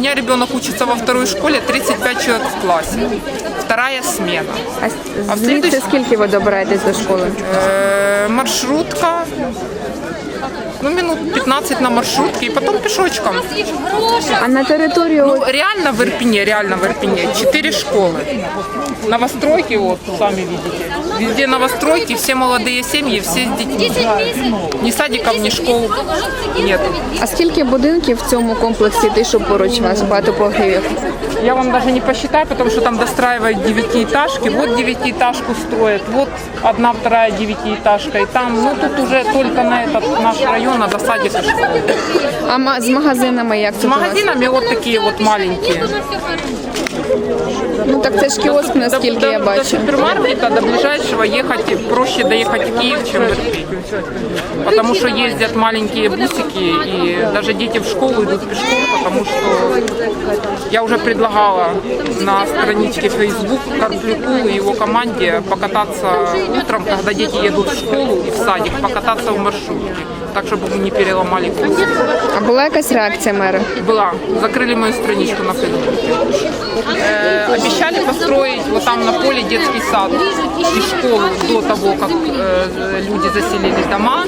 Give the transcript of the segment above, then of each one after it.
меня ребенок учится во второй школе, 35 человек в классе. Вторая смена. А А в слідуючому- скільки ви добираєтесь до школи? Э, маршрутка Ну, минут 15 на маршрутке и потом пешочком. А на територію Ну, реально в Ирпене, реально в Ирпене. Четыре школы. Новостройки, вот, сами видите. Везде новостройки, все молодые семьи, все с детьми. Ни садиков, ни школ нет. а скільки будинків в цьому комплексі ти, що поруч вас багатоповерхівок? Я вам даже не посчитаю, потому что там достраивают девятиэтажки. Вот девятиэтажку строят, вот одна, вторая девятиэтажка. И там, ну тут уже только на этот наш район надо садик и школу. А ма- з магазинами як С тут у вас? магазинами вот такие вот маленькие. Ну так це ж кіоск, наскільки я до бачу. супермаркета, до ближайшего ехать проще доехать в Киев, чем в Ирпень. Потому что ездят маленькие бусики, и даже дети в школу идут пешком, потому что я уже предлагала на страничке Facebook Карплюку и его команде покататься утром, когда дети едут в школу и в садик, покататься в маршрутке, так, чтобы мы не переломали кости. А була якась реакція мера? Была. Закрыли мою страничку на Фейсбуке. Э, обещали построить вот там на поле детский сад и школу до того, как э, люди заселили дома.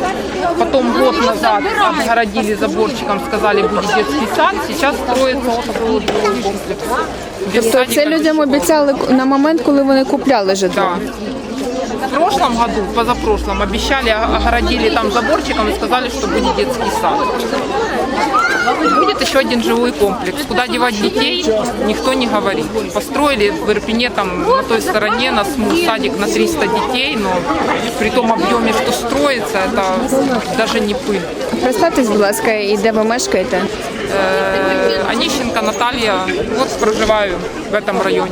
Потом год назад отгородили заборчиком, сказали, будет детский сад. Сейчас строится вот такой вот жилой комплекс. Без Тобто садика, це без людям школы. обіцяли на момент, коли вони купляли житло. Да. В прошлом году, позапрошлом, обещали, о- огородили там заборчиком и сказали, что будет детский сад. Будет еще один жилой комплекс. Куда девать детей, никто не говорит. Построили в Ирпене, там, на той стороне, на СМУ садик на 300 детей, но при том объеме, что строится, это даже не пыль. Представтесь, будь ласка, і де ви мешкаєте? Э, Онищенко Наталья, вот проживаю в этом районе.